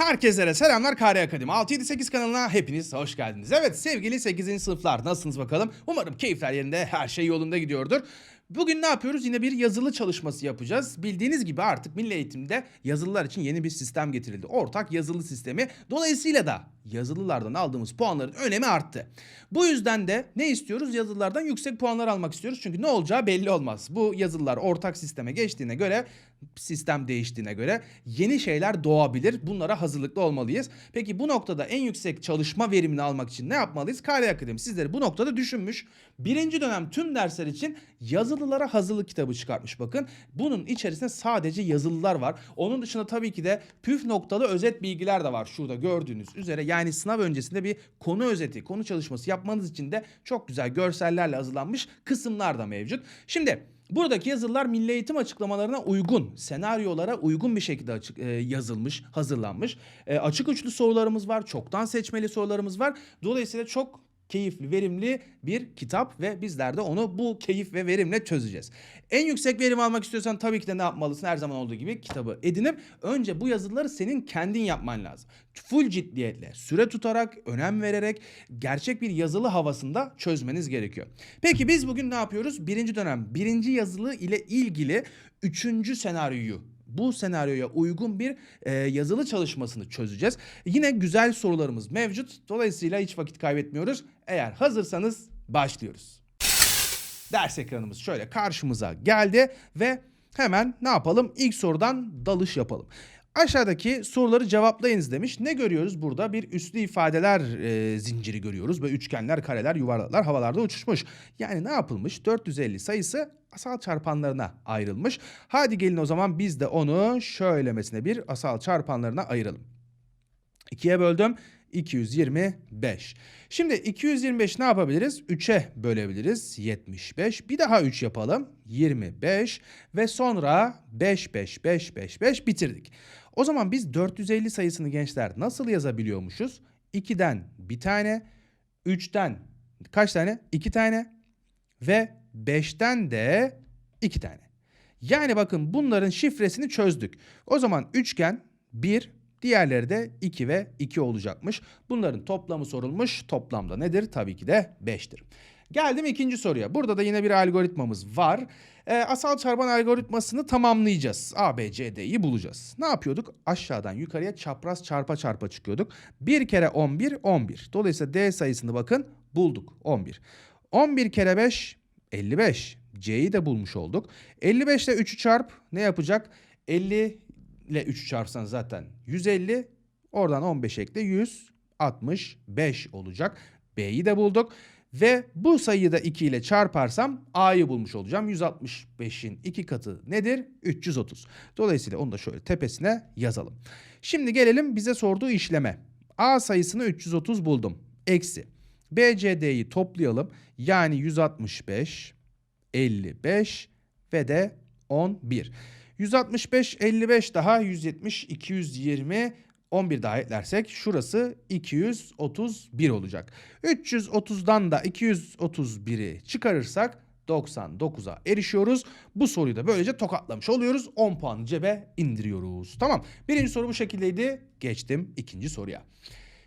Herkese selamlar Kare Akademi 678 kanalına hepiniz hoş geldiniz. Evet sevgili 8. sınıflar nasılsınız bakalım? Umarım keyifler yerinde her şey yolunda gidiyordur. Bugün ne yapıyoruz? Yine bir yazılı çalışması yapacağız. Bildiğiniz gibi artık milli eğitimde yazılılar için yeni bir sistem getirildi. Ortak yazılı sistemi. Dolayısıyla da yazılılardan aldığımız puanların önemi arttı. Bu yüzden de ne istiyoruz? Yazılılardan yüksek puanlar almak istiyoruz. Çünkü ne olacağı belli olmaz. Bu yazılılar ortak sisteme geçtiğine göre, sistem değiştiğine göre yeni şeyler doğabilir. Bunlara hazırlıklı olmalıyız. Peki bu noktada en yüksek çalışma verimini almak için ne yapmalıyız? Kare Akademi sizleri bu noktada düşünmüş. Birinci dönem tüm dersler için yazılılara hazırlık kitabı çıkartmış bakın. Bunun içerisinde sadece yazılılar var. Onun dışında tabii ki de püf noktalı özet bilgiler de var. Şurada gördüğünüz üzere yani sınav öncesinde bir konu özeti, konu çalışması yapmanız için de çok güzel görsellerle hazırlanmış kısımlar da mevcut. Şimdi Buradaki yazılar milli eğitim açıklamalarına uygun, senaryolara uygun bir şekilde açık, e, yazılmış, hazırlanmış. E, açık uçlu sorularımız var, çoktan seçmeli sorularımız var. Dolayısıyla çok keyifli, verimli bir kitap ve bizler de onu bu keyif ve verimle çözeceğiz. En yüksek verim almak istiyorsan tabii ki de ne yapmalısın? Her zaman olduğu gibi kitabı edinip önce bu yazıları senin kendin yapman lazım. Full ciddiyetle, süre tutarak, önem vererek gerçek bir yazılı havasında çözmeniz gerekiyor. Peki biz bugün ne yapıyoruz? Birinci dönem birinci yazılı ile ilgili üçüncü senaryoyu bu senaryoya uygun bir e, yazılı çalışmasını çözeceğiz. Yine güzel sorularımız mevcut. Dolayısıyla hiç vakit kaybetmiyoruz. Eğer hazırsanız başlıyoruz. Ders ekranımız şöyle karşımıza geldi ve hemen ne yapalım? İlk sorudan dalış yapalım. Aşağıdaki soruları cevaplayınız demiş. Ne görüyoruz burada? Bir üslü ifadeler e, zinciri görüyoruz. Ve üçgenler, kareler, yuvarlaklar havalarda uçuşmuş. Yani ne yapılmış? 450 sayısı asal çarpanlarına ayrılmış. Hadi gelin o zaman biz de onu şöylemesine bir asal çarpanlarına ayıralım. 2'ye böldüm. 225. Şimdi 225 ne yapabiliriz? 3'e bölebiliriz. 75. Bir daha 3 yapalım. 25 ve sonra 5 5 5 5 5 bitirdik. O zaman biz 450 sayısını gençler nasıl yazabiliyormuşuz? 2'den bir tane, 3'ten kaç tane? 2 tane ve 5'ten de 2 tane. Yani bakın bunların şifresini çözdük. O zaman üçgen 1 Diğerleri de 2 ve 2 olacakmış. Bunların toplamı sorulmuş. Toplamda nedir? Tabii ki de 5'tir. Geldim ikinci soruya. Burada da yine bir algoritmamız var. E, asal çarpan algoritmasını tamamlayacağız. A, B, C, D'yi bulacağız. Ne yapıyorduk? Aşağıdan yukarıya çapraz çarpa çarpa çıkıyorduk. 1 kere 11, 11. Dolayısıyla D sayısını bakın bulduk 11. 11 kere 5, 55. C'yi de bulmuş olduk. 55 ile 3'ü çarp ne yapacak? 50 ile 3 çarpsan zaten 150. Oradan 15 ekle 165 olacak. B'yi de bulduk. Ve bu sayıyı da 2 ile çarparsam A'yı bulmuş olacağım. 165'in 2 katı nedir? 330. Dolayısıyla onu da şöyle tepesine yazalım. Şimdi gelelim bize sorduğu işleme. A sayısını 330 buldum. Eksi. BCD'yi toplayalım. Yani 165, 55 ve de 11. 165, 55 daha 170, 220, 11 daha eklersek şurası 231 olacak. 330'dan da 231'i çıkarırsak 99'a erişiyoruz. Bu soruyu da böylece tokatlamış oluyoruz. 10 puanı cebe indiriyoruz. Tamam. Birinci soru bu şekildeydi. Geçtim ikinci soruya.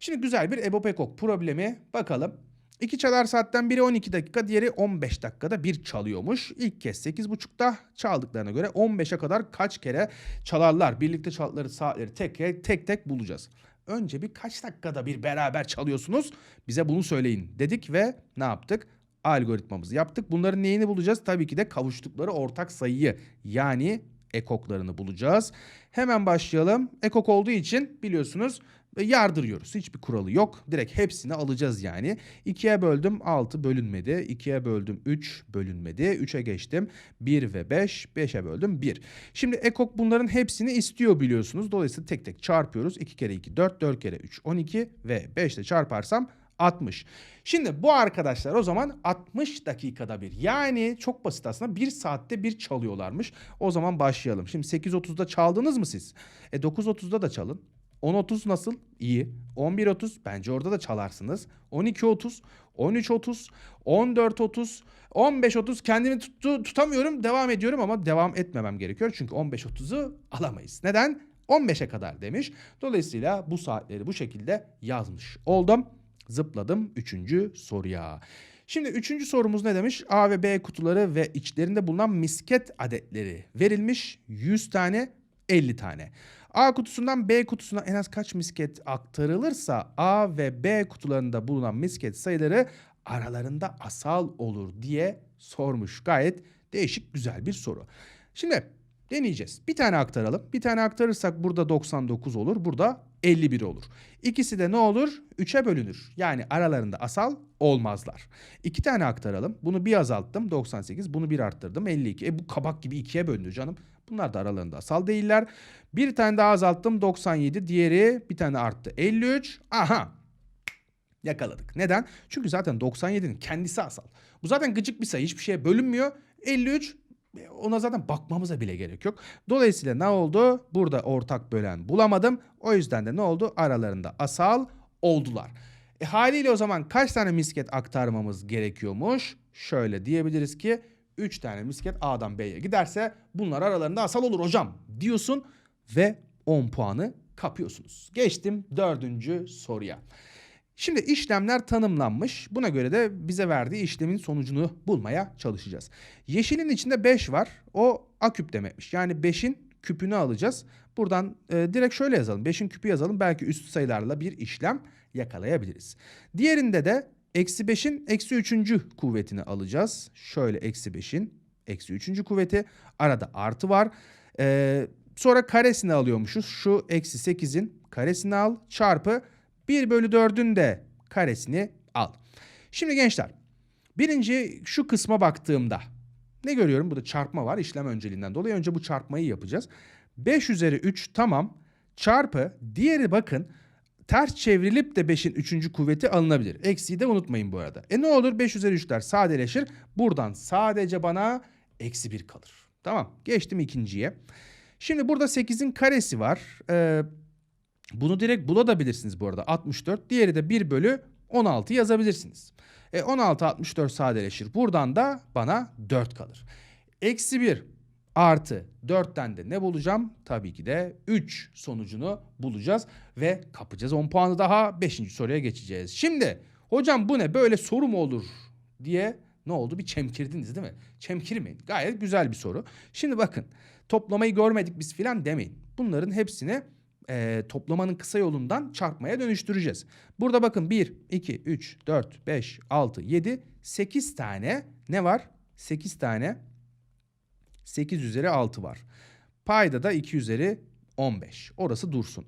Şimdi güzel bir EBOB ekok problemi. Bakalım. İki çalar saatten biri 12 dakika, diğeri 15 dakikada bir çalıyormuş. İlk kez 8.30'da çaldıklarına göre 15'e kadar kaç kere çalarlar? Birlikte çaldıkları saatleri tek tek tek bulacağız. Önce bir kaç dakikada bir beraber çalıyorsunuz? Bize bunu söyleyin dedik ve ne yaptık? Algoritmamızı yaptık. Bunların neyini bulacağız? Tabii ki de kavuştukları ortak sayıyı yani ekoklarını bulacağız. Hemen başlayalım. Ekok olduğu için biliyorsunuz yardırıyoruz. Hiçbir kuralı yok. Direkt hepsini alacağız yani. 2'ye böldüm 6 bölünmedi. 2'ye böldüm 3 bölünmedi. 3'e geçtim 1 ve 5. 5'e böldüm 1. Şimdi ekok bunların hepsini istiyor biliyorsunuz. Dolayısıyla tek tek çarpıyoruz. 2 kere 2 4, 4 kere 3 12 ve 5 ile çarparsam 60. Şimdi bu arkadaşlar o zaman 60 dakikada bir. Yani çok basit aslında 1 saatte bir çalıyorlarmış. O zaman başlayalım. Şimdi 8.30'da çaldınız mı siz? E 9.30'da da çalın. 10.30 nasıl? İyi. 11.30 bence orada da çalarsınız. 12.30, 13.30, 14.30, 15.30 kendimi tuttu, tutamıyorum devam ediyorum ama devam etmemem gerekiyor. Çünkü 15.30'u alamayız. Neden? 15'e kadar demiş. Dolayısıyla bu saatleri bu şekilde yazmış oldum. Zıpladım 3. soruya. Şimdi üçüncü sorumuz ne demiş? A ve B kutuları ve içlerinde bulunan misket adetleri verilmiş. 100 tane 50 tane. A kutusundan B kutusuna en az kaç misket aktarılırsa A ve B kutularında bulunan misket sayıları aralarında asal olur diye sormuş. Gayet değişik güzel bir soru. Şimdi deneyeceğiz. Bir tane aktaralım. Bir tane aktarırsak burada 99 olur. Burada 51 olur. İkisi de ne olur? 3'e bölünür. Yani aralarında asal olmazlar. İki tane aktaralım. Bunu bir azalttım 98. Bunu bir arttırdım 52. E bu kabak gibi ikiye bölündü canım. Bunlar da aralarında asal değiller. Bir tane daha azalttım 97. Diğeri bir tane arttı 53. Aha yakaladık. Neden? Çünkü zaten 97'nin kendisi asal. Bu zaten gıcık bir sayı. Hiçbir şeye bölünmüyor. 53 e, ona zaten bakmamıza bile gerek yok. Dolayısıyla ne oldu? Burada ortak bölen bulamadım. O yüzden de ne oldu? Aralarında asal oldular. E haliyle o zaman kaç tane misket aktarmamız gerekiyormuş? Şöyle diyebiliriz ki 3 tane misket A'dan B'ye giderse bunlar aralarında asal olur hocam diyorsun ve 10 puanı kapıyorsunuz. Geçtim dördüncü soruya. Şimdi işlemler tanımlanmış. Buna göre de bize verdiği işlemin sonucunu bulmaya çalışacağız. Yeşilin içinde 5 var. O A küp demekmiş. Yani 5'in küpünü alacağız. Buradan e, direkt şöyle yazalım. 5'in küpü yazalım. Belki üst sayılarla bir işlem yakalayabiliriz. Diğerinde de eksi 5'in eksi 3. kuvvetini alacağız. Şöyle eksi 5'in eksi 3. kuvveti. Arada artı var. Ee, sonra karesini alıyormuşuz. Şu eksi 8'in karesini al çarpı 1 bölü 4'ün de karesini al. Şimdi gençler birinci şu kısma baktığımda ne görüyorum? Burada çarpma var işlem önceliğinden dolayı. Önce bu çarpmayı yapacağız. 5 üzeri 3 tamam çarpı diğeri bakın ters çevrilip de 5'in 3. kuvveti alınabilir. Eksiği de unutmayın bu arada. E ne olur 5 üzeri 3'ler sadeleşir. Buradan sadece bana eksi 1 kalır. Tamam geçtim ikinciye. Şimdi burada 8'in karesi var. Ee, bunu direkt bulabilirsiniz bu arada 64. Diğeri de 1 bölü 16 yazabilirsiniz. E 16 64 sadeleşir. Buradan da bana 4 kalır. Eksi 1 artı 4'ten de ne bulacağım? Tabii ki de 3 sonucunu bulacağız ve kapacağız 10 puanı daha 5. soruya geçeceğiz. Şimdi hocam bu ne böyle soru mu olur diye ne oldu bir çemkirdiniz değil mi? Çemkirmeyin gayet güzel bir soru. Şimdi bakın toplamayı görmedik biz filan demeyin. Bunların hepsini e, toplamanın kısa yolundan çarpmaya dönüştüreceğiz. Burada bakın 1, 2, 3, 4, 5, 6, 7, 8 tane ne var? 8 tane 8 üzeri 6 var. Payda da 2 üzeri 15. Orası dursun.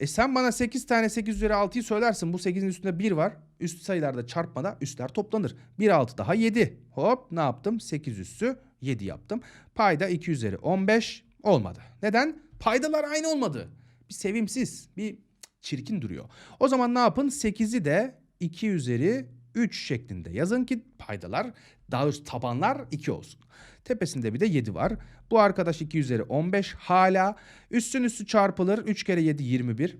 E sen bana 8 tane 8 üzeri 6'yı söylersin. Bu 8'in üstünde 1 var. Üst sayılarda çarpmada üstler toplanır. 1 6 daha 7. Hop ne yaptım? 8 üssü 7 yaptım. Payda 2 üzeri 15 olmadı. Neden? Paydalar aynı olmadı. Bir sevimsiz, bir çirkin duruyor. O zaman ne yapın? 8'i de 2 üzeri 3 şeklinde yazın ki paydalar daha doğrusu tabanlar 2 olsun. Tepesinde bir de 7 var. Bu arkadaş 2 üzeri 15 hala. Üstün üstü çarpılır. 3 kere 7 21.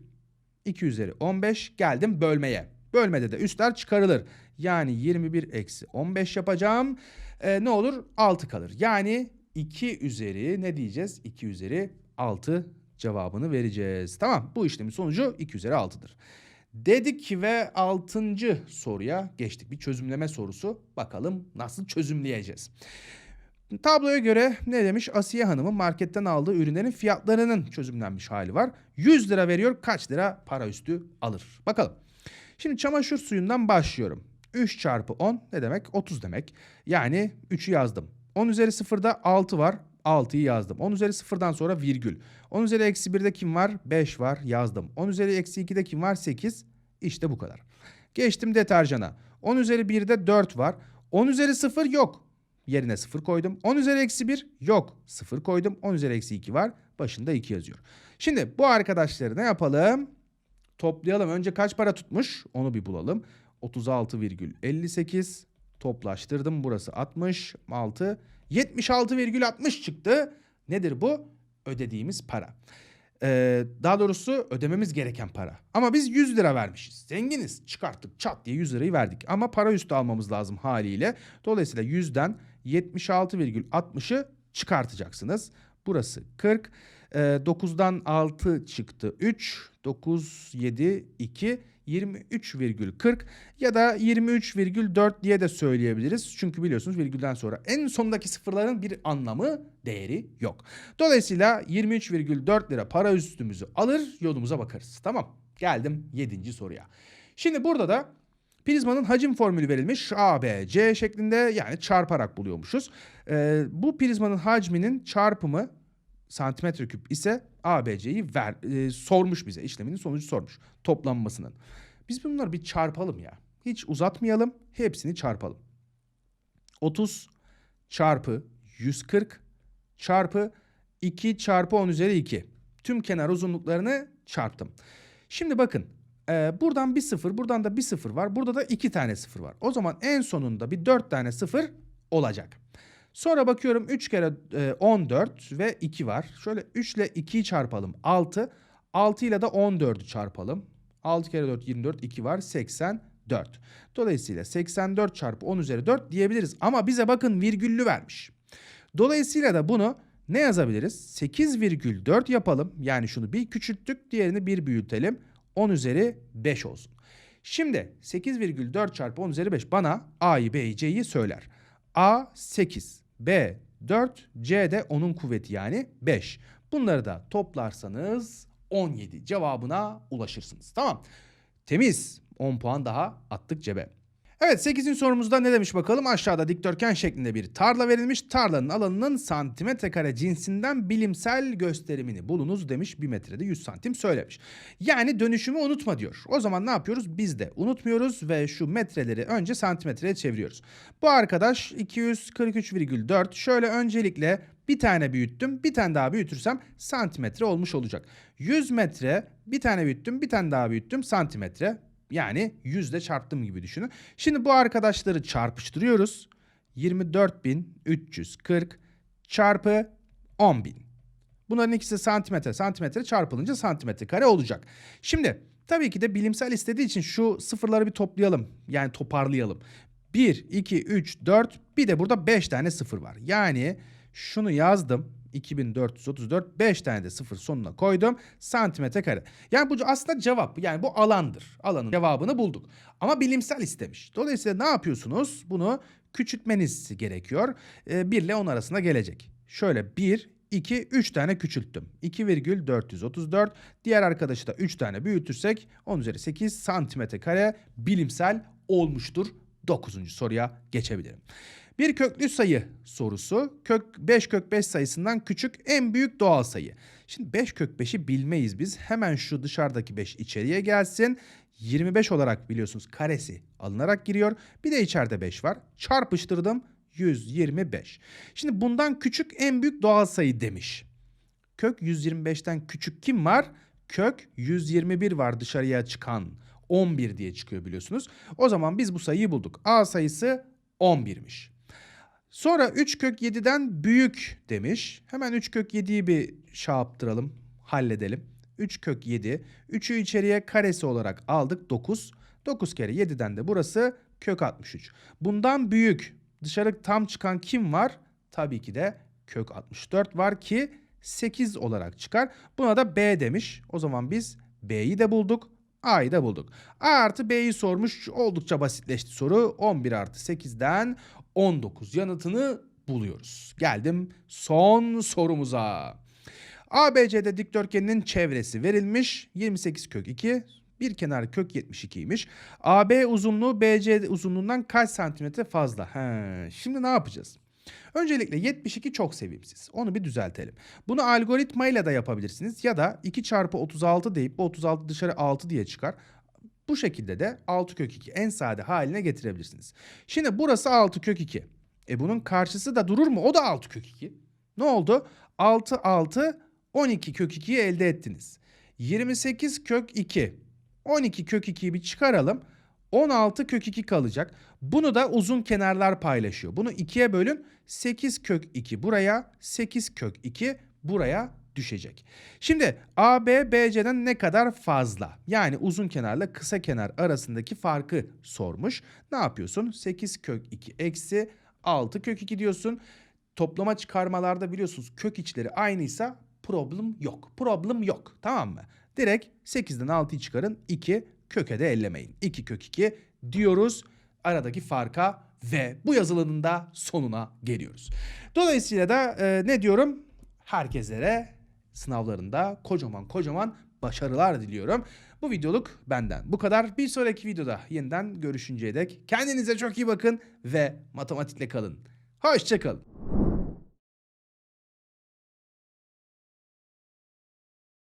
2 üzeri 15 geldim bölmeye. Bölmede de üstler çıkarılır. Yani 21 eksi 15 yapacağım. Ee, ne olur? 6 kalır. Yani 2 üzeri ne diyeceğiz? 2 üzeri 6 cevabını vereceğiz. Tamam bu işlemin sonucu 2 üzeri 6'dır. Dedik ve 6. soruya geçtik. Bir çözümleme sorusu. Bakalım nasıl çözümleyeceğiz. Tabloya göre ne demiş? Asiye Hanım'ın marketten aldığı ürünlerin fiyatlarının çözümlenmiş hali var. 100 lira veriyor kaç lira para üstü alır? Bakalım. Şimdi çamaşır suyundan başlıyorum. 3 çarpı 10 ne demek? 30 demek. Yani 3'ü yazdım. 10 üzeri 0'da 6 var. 6'yı yazdım. 10 üzeri 0'dan sonra virgül. 10 üzeri eksi 1'de kim var? 5 var yazdım. 10 üzeri eksi 2'de kim var? 8. İşte bu kadar. Geçtim deterjana. 10 üzeri 1'de 4 var. 10 üzeri 0 yok. Yerine 0 koydum. 10 üzeri eksi 1 yok. 0 koydum. 10 üzeri eksi 2 var. Başında 2 yazıyor. Şimdi bu arkadaşları ne yapalım? Toplayalım. Önce kaç para tutmuş? Onu bir bulalım. 36,58 toplaştırdım. Burası 66. 76,60 çıktı. Nedir bu? Ödediğimiz para. Ee, daha doğrusu ödememiz gereken para. Ama biz 100 lira vermişiz. Zenginiz. Çıkarttık çat diye 100 lirayı verdik. Ama para üstü almamız lazım haliyle. Dolayısıyla 100'den 76,60'ı çıkartacaksınız. Burası 40. Ee, 9'dan 6 çıktı 3. 9, 7, 2, 23,40 ya da 23,4 diye de söyleyebiliriz. Çünkü biliyorsunuz virgülden sonra en sondaki sıfırların bir anlamı, değeri yok. Dolayısıyla 23,4 lira para üstümüzü alır yolumuza bakarız. Tamam geldim 7. soruya. Şimdi burada da Prizmanın hacim formülü verilmiş A, B, C şeklinde yani çarparak buluyormuşuz. Ee, bu prizmanın hacminin çarpımı santimetre küp ise ABC'yi ver, e, sormuş bize. işleminin sonucu sormuş. Toplanmasının. Biz bunları bir çarpalım ya. Hiç uzatmayalım. Hepsini çarpalım. 30 çarpı 140 çarpı 2 çarpı 10 üzeri 2. Tüm kenar uzunluklarını çarptım. Şimdi bakın e, buradan bir sıfır buradan da bir sıfır var. Burada da iki tane sıfır var. O zaman en sonunda bir dört tane sıfır olacak. Sonra bakıyorum 3 kere e, 14 ve 2 var. Şöyle 3 ile 2'yi çarpalım 6. 6 ile de 14'ü çarpalım. 6 kere 4 24 2 var 84. Dolayısıyla 84 çarpı 10 üzeri 4 diyebiliriz. Ama bize bakın virgüllü vermiş. Dolayısıyla da bunu ne yazabiliriz? 8,4 yapalım. Yani şunu bir küçülttük diğerini bir büyütelim. 10 üzeri 5 olsun. Şimdi 8,4 çarpı 10 üzeri 5 bana A'yı B'yi C'yi söyler. A 8, B 4, C de 10'un kuvveti yani 5. Bunları da toplarsanız 17 cevabına ulaşırsınız. Tamam. Temiz. 10 puan daha attık cebe. Evet 8. sorumuzda ne demiş bakalım? Aşağıda dikdörtgen şeklinde bir tarla verilmiş. Tarlanın alanının santimetre kare cinsinden bilimsel gösterimini bulunuz demiş. 1 metrede 100 santim söylemiş. Yani dönüşümü unutma diyor. O zaman ne yapıyoruz? Biz de unutmuyoruz ve şu metreleri önce santimetreye çeviriyoruz. Bu arkadaş 243,4. Şöyle öncelikle bir tane büyüttüm. Bir tane daha büyütürsem santimetre olmuş olacak. 100 metre bir tane büyüttüm. Bir tane daha büyüttüm santimetre. Yani yüzde çarptım gibi düşünün. Şimdi bu arkadaşları çarpıştırıyoruz. 24.340 çarpı 10.000. Bunların ikisi santimetre. Santimetre çarpılınca santimetre kare olacak. Şimdi tabii ki de bilimsel istediği için şu sıfırları bir toplayalım. Yani toparlayalım. 1, 2, 3, 4 bir de burada 5 tane sıfır var. Yani şunu yazdım. 2434 5 tane de sıfır sonuna koydum. Santimetre kare. Yani bu aslında cevap. Yani bu alandır. Alanın cevabını bulduk. Ama bilimsel istemiş. Dolayısıyla ne yapıyorsunuz? Bunu küçültmeniz gerekiyor. Ee, 1 ile 10 arasında gelecek. Şöyle 1, 2, 3 tane küçülttüm. 2,434. Diğer arkadaşı da 3 tane büyütürsek 10 üzeri 8 santimetre kare bilimsel olmuştur. 9. soruya geçebilirim. Bir köklü sayı sorusu. Kök 5 kök 5 sayısından küçük en büyük doğal sayı. Şimdi 5 kök 5'i bilmeyiz biz. Hemen şu dışarıdaki 5 içeriye gelsin. 25 olarak biliyorsunuz karesi alınarak giriyor. Bir de içeride 5 var. Çarpıştırdım 125. Şimdi bundan küçük en büyük doğal sayı demiş. Kök 125'ten küçük kim var? Kök 121 var dışarıya çıkan. 11 diye çıkıyor biliyorsunuz. O zaman biz bu sayıyı bulduk. A sayısı 11'miş. Sonra 3 kök 7'den büyük demiş. Hemen 3 kök 7'yi bir şey yaptıralım, halledelim. 3 kök 7. 3'ü içeriye karesi olarak aldık 9. 9 kere 7'den de burası kök 63. Bundan büyük dışarı tam çıkan kim var? Tabii ki de kök 64 var ki 8 olarak çıkar. Buna da B demiş. O zaman biz B'yi de bulduk. A'yı da bulduk. A artı B'yi sormuş. Oldukça basitleşti soru. 11 artı 8'den 19 yanıtını buluyoruz. Geldim son sorumuza. ABC'de dikdörtgeninin çevresi verilmiş. 28 kök 2 bir kenar kök 72'ymiş. AB uzunluğu BC uzunluğundan kaç santimetre fazla? He, şimdi ne yapacağız? Öncelikle 72 çok sevimsiz. Onu bir düzeltelim. Bunu algoritmayla da yapabilirsiniz ya da 2 çarpı 36 deyip bu 36 dışarı 6 diye çıkar. Bu şekilde de 6 kök 2 en sade haline getirebilirsiniz. Şimdi burası 6 kök 2. E bunun karşısı da durur mu? O da 6 kök 2. Ne oldu? 6 6 12 kök 2'yi elde ettiniz. 28 kök 2. 12 kök 2'yi bir çıkaralım. 16 kök 2 kalacak. Bunu da uzun kenarlar paylaşıyor. Bunu 2'ye bölün. 8 kök 2 buraya, 8 kök 2 buraya düşecek. Şimdi AB BC'den ne kadar fazla? Yani uzun kenarla kısa kenar arasındaki farkı sormuş. Ne yapıyorsun? 8 kök 2 eksi 6 kök 2 diyorsun. Toplama çıkarmalarda biliyorsunuz kök içleri aynıysa problem yok. Problem yok. Tamam mı? Direkt 8'den 6'yı çıkarın. 2 köke de ellemeyin. 2 kök 2 diyoruz aradaki farka ve bu yazılının da sonuna geliyoruz. Dolayısıyla da e, ne diyorum? Herkeslere sınavlarında kocaman kocaman başarılar diliyorum. Bu videoluk benden bu kadar. Bir sonraki videoda yeniden görüşünceye dek kendinize çok iyi bakın ve matematikle kalın. Hoşçakalın.